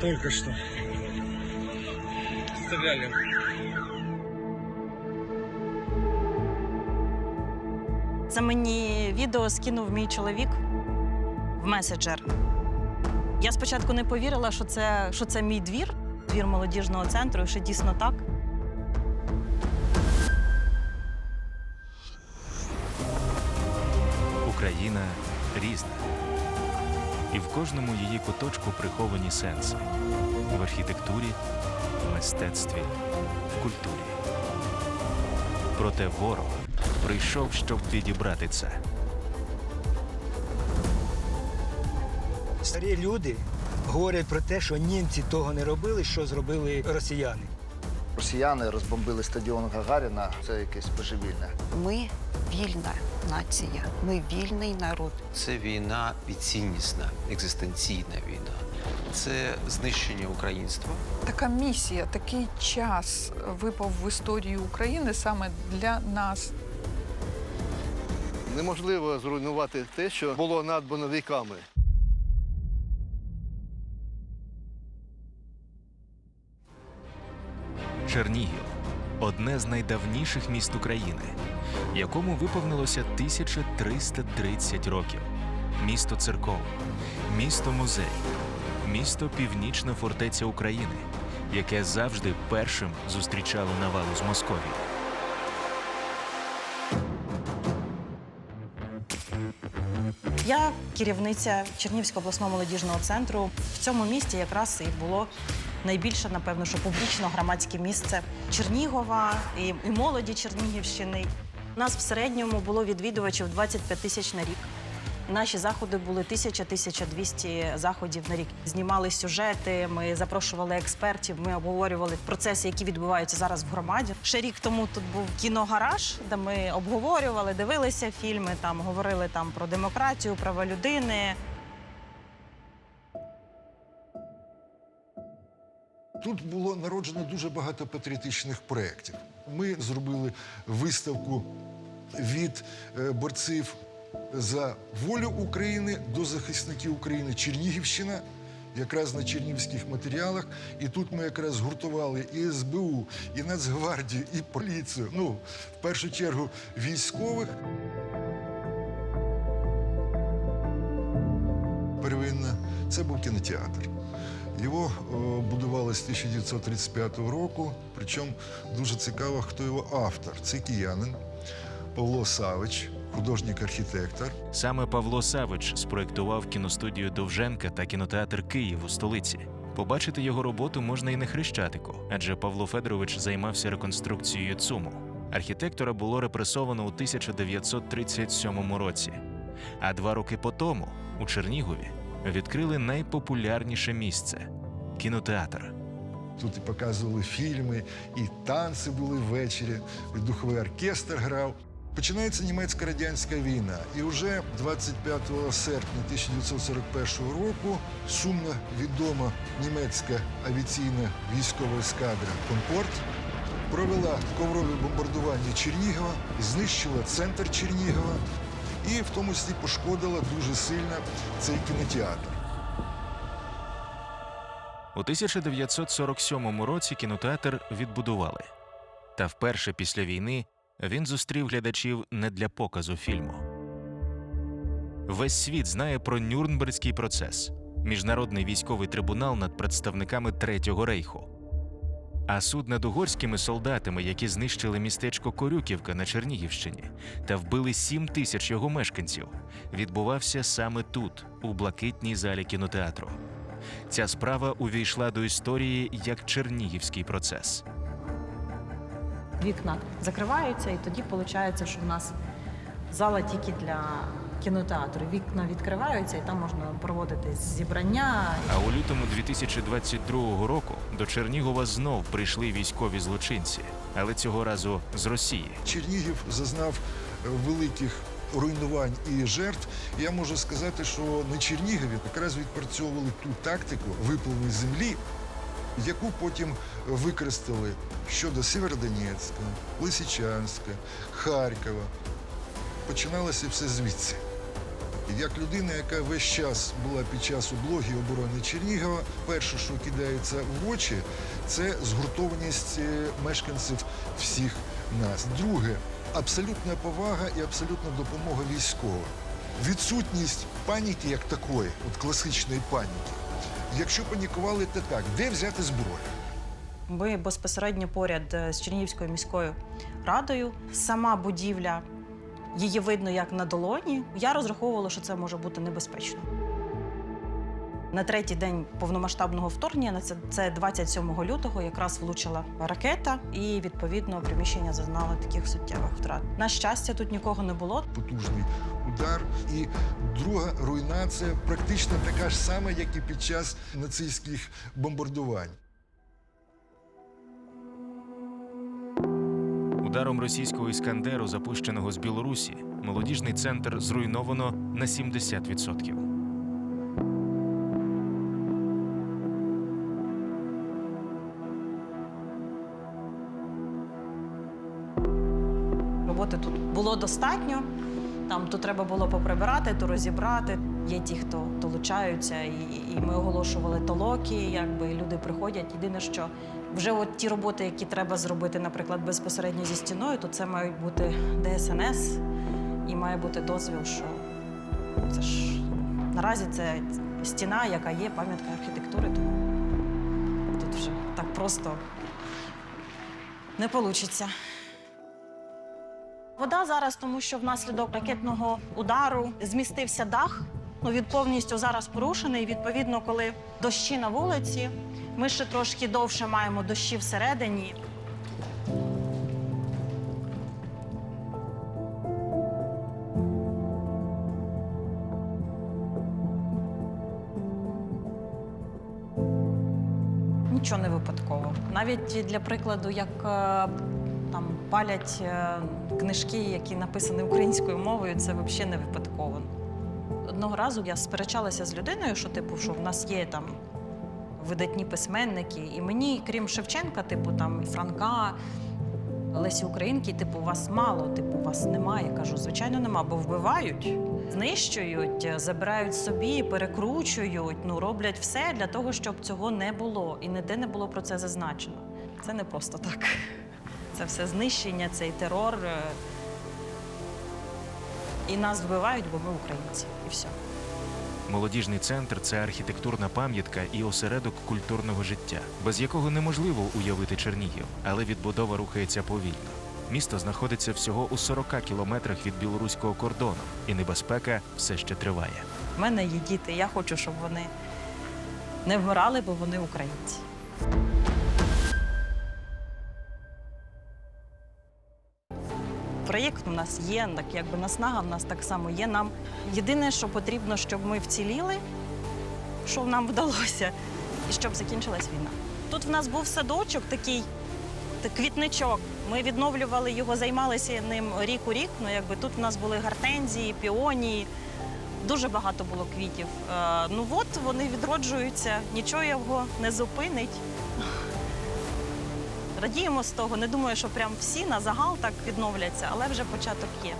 Только что. Стреляли. Це мені відео скинув мій чоловік в меседжер. Я спочатку не повірила, що це, що це мій двір, двір молодіжного центру, і що дійсно так. Україна різна. І в кожному її куточку приховані сенси в архітектурі, в мистецтві, в культурі. Проте ворог прийшов, щоб відібрати це. Старі люди говорять про те, що німці того не робили, що зробили росіяни. Росіяни розбомбили стадіон Гагаріна. Це якесь божевільне. Ми вільна нація, ми вільний народ. Це війна і ціннісна, екзистенційна війна. Це знищення українства. Така місія, такий час випав в історію України саме для нас. Неможливо зруйнувати те, що було надбано віками. Чернігів одне з найдавніших міст України, якому виповнилося 1330 років. Місто церков, місто музей, місто Північна фортеця України, яке завжди першим зустрічало навалу з Московії. Я керівниця Чернігівського обласного молодіжного центру. В цьому місті якраз і було найбільше, напевно, що публічно громадське місце Чернігова і, і молоді Чернігівщини. У нас в середньому було відвідувачів 25 тисяч на рік. Наші заходи були 1000-1200 заходів на рік. Знімали сюжети, ми запрошували експертів, ми обговорювали процеси, які відбуваються зараз в громаді. Ще рік тому тут був кіногараж, де ми обговорювали, дивилися фільми, там говорили там про демократію, права людини. Тут було народжено дуже багато патріотичних проєктів. Ми зробили виставку від е, борців за волю України до захисників України Чернігівщина, якраз на чернігівських матеріалах. І тут ми якраз згуртували і СБУ, і Нацгвардію, і поліцію. Ну, в першу чергу, військових. Первинна це був кінотеатр. Його е, будували з 1935 року. Причому дуже цікаво, хто його автор. Це киянин Павло Савич, художник-архітектор. Саме Павло Савич спроектував кіностудію Довженка та кінотеатр Київ у столиці. Побачити його роботу можна і на Хрещатику, адже Павло Федорович займався реконструкцією ЦУМу. Архітектора було репресовано у 1937 році. А два роки по тому у Чернігові відкрили найпопулярніше місце кінотеатр. Тут і показували фільми, і танці були ввечері, і духовий оркестр грав. Починається німецько-радянська війна, і вже 25 серпня 1941 року сумно відома німецька авіаційна військова ескадра Конкорд провела коврові бомбардування Чернігова, знищила центр Чернігова і в тому числі пошкодила дуже сильно цей кінотеатр. У 1947 році кінотеатр відбудували. Та вперше після війни він зустрів глядачів не для показу фільму. Весь світ знає про Нюрнберзький процес міжнародний військовий трибунал над представниками Третього рейху. А суд над угорськими солдатами, які знищили містечко Корюківка на Чернігівщині та вбили 7 тисяч його мешканців, відбувався саме тут, у блакитній залі кінотеатру. Ця справа увійшла до історії як Чернігівський процес. Вікна закриваються, і тоді виходить, що в нас зала тільки для кінотеатру. Вікна відкриваються, і там можна проводити зібрання. А у лютому 2022 року до Чернігова знов прийшли військові злочинці, але цього разу з Росії. Чернігів зазнав великих руйнувань і жертв. Я можу сказати, що на Чернігові якраз відпрацьовували ту тактику випливу землі, яку потім використали щодо Сєвєродонецька, Лисичанська, Харкова. Починалося все звідси. Як людина, яка весь час була під час облоги оборони Чернігова, перше, що кидається в очі, це згуртованість е, мешканців всіх нас. Друге абсолютна повага і абсолютна допомога військовим. Відсутність паніки як такої, от класичної паніки. Якщо панікували, то так, де взяти зброю? Ми безпосередньо поряд е, з Чернігівською міською радою. Сама будівля, її видно як на долоні. Я розраховувала, що це може бути небезпечно. На третій день повномасштабного вторгнення, на це, це 27 лютого, якраз влучила ракета, і відповідно приміщення зазнало таких суттєвих втрат. На щастя, тут нікого не було. потужний удар. І друга руйнація практично така ж сама, як і під час нацистських бомбардувань. Ударом російського іскандеру, запущеного з Білорусі, молодіжний центр зруйновано на 70%. Роботи тут було достатньо. Там то треба було поприбирати, то розібрати. Є ті, хто долучаються, і, і ми оголошували толоки, якби люди приходять. Єдине, що вже от ті роботи, які треба зробити, наприклад, безпосередньо зі стіною, то це мають бути ДСНС і має бути дозвіл, що це ж наразі це стіна, яка є пам'ятка архітектури, тому тут вже так просто не вийде. Вода зараз, тому що внаслідок ракетного удару змістився дах. Ну, він повністю зараз порушений. Відповідно, коли дощі на вулиці, ми ще трошки довше маємо дощі всередині. Нічого не випадково. Навіть для прикладу, як е, там палять е, книжки, які написані українською мовою, це взагалі не випадково. Одного разу я сперечалася з людиною, що типу, що в нас є там видатні письменники, і мені, крім Шевченка, типу там Франка, Лесі Українки, типу, вас мало, типу, вас немає. Я кажу, звичайно, нема, бо вбивають, знищують, забирають собі, перекручують, ну роблять все для того, щоб цього не було. І ніде не було про це зазначено. Це не просто так. Це все знищення, цей терор. е, І нас вбивають, бо ми українці. І все. Молодіжний центр це архітектурна пам'ятка і осередок культурного життя, без якого неможливо уявити Чернігів, але відбудова рухається повільно. Місто знаходиться всього у 40 кілометрах від білоруського кордону, і небезпека все ще триває. У мене є діти, я хочу, щоб вони не вмирали, бо вони українці. Проєкт у нас є, так якби наснага в нас так само є. Нам єдине, що потрібно, щоб ми вціліли, що нам вдалося, і щоб закінчилась війна. Тут в нас був садочок такий, та- квітничок. Ми відновлювали його, займалися ним рік у рік. Ну, якби тут в нас були гортензії, піонії. Дуже багато було квітів. Е, ну от вони відроджуються, нічого його не зупинить. Радіємо з того. Не думаю, що прям всі на загал так відновляться, але вже початок є.